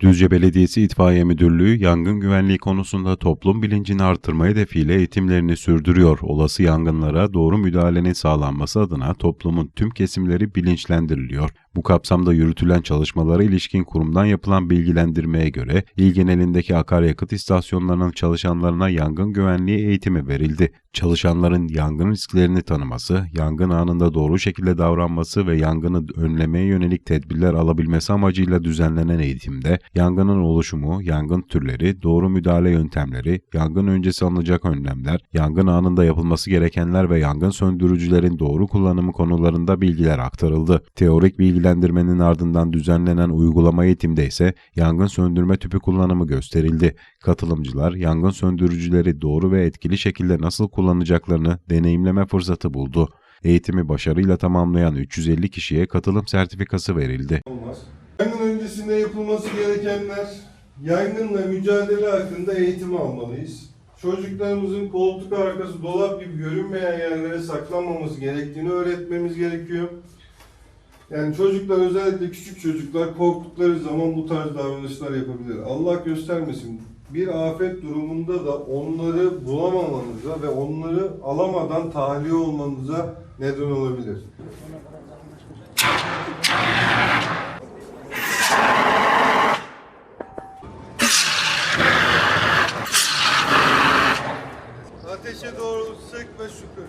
Düzce Belediyesi İtfaiye Müdürlüğü yangın güvenliği konusunda toplum bilincini artırma hedefiyle eğitimlerini sürdürüyor. Olası yangınlara doğru müdahalenin sağlanması adına toplumun tüm kesimleri bilinçlendiriliyor. Bu kapsamda yürütülen çalışmalara ilişkin kurumdan yapılan bilgilendirmeye göre il genelindeki akaryakıt istasyonlarının çalışanlarına yangın güvenliği eğitimi verildi. Çalışanların yangın risklerini tanıması, yangın anında doğru şekilde davranması ve yangını önlemeye yönelik tedbirler alabilmesi amacıyla düzenlenen eğitimde yangının oluşumu, yangın türleri, doğru müdahale yöntemleri, yangın öncesi alınacak önlemler, yangın anında yapılması gerekenler ve yangın söndürücülerin doğru kullanımı konularında bilgiler aktarıldı. Teorik bilgilendirmenin ardından düzenlenen uygulama eğitimde ise yangın söndürme tüpü kullanımı gösterildi. Katılımcılar yangın söndürücüleri doğru ve etkili şekilde nasıl kullanacaklarını deneyimleme fırsatı buldu. Eğitimi başarıyla tamamlayan 350 kişiye katılım sertifikası verildi. olmaz. Yangın öncesinde yapılması gerekenler, yangınla mücadele hakkında eğitim almalıyız. Çocuklarımızın koltuk arkası, dolap gibi görünmeyen yerlere saklanmaması gerektiğini öğretmemiz gerekiyor. Yani çocuklar özellikle küçük çocuklar korktukları zaman bu tarz davranışlar yapabilir. Allah göstermesin. Bir afet durumunda da onları bulamamanıza ve onları alamadan tahliye olmanıza neden olabilir. Ateşe doğru sık ve şükür.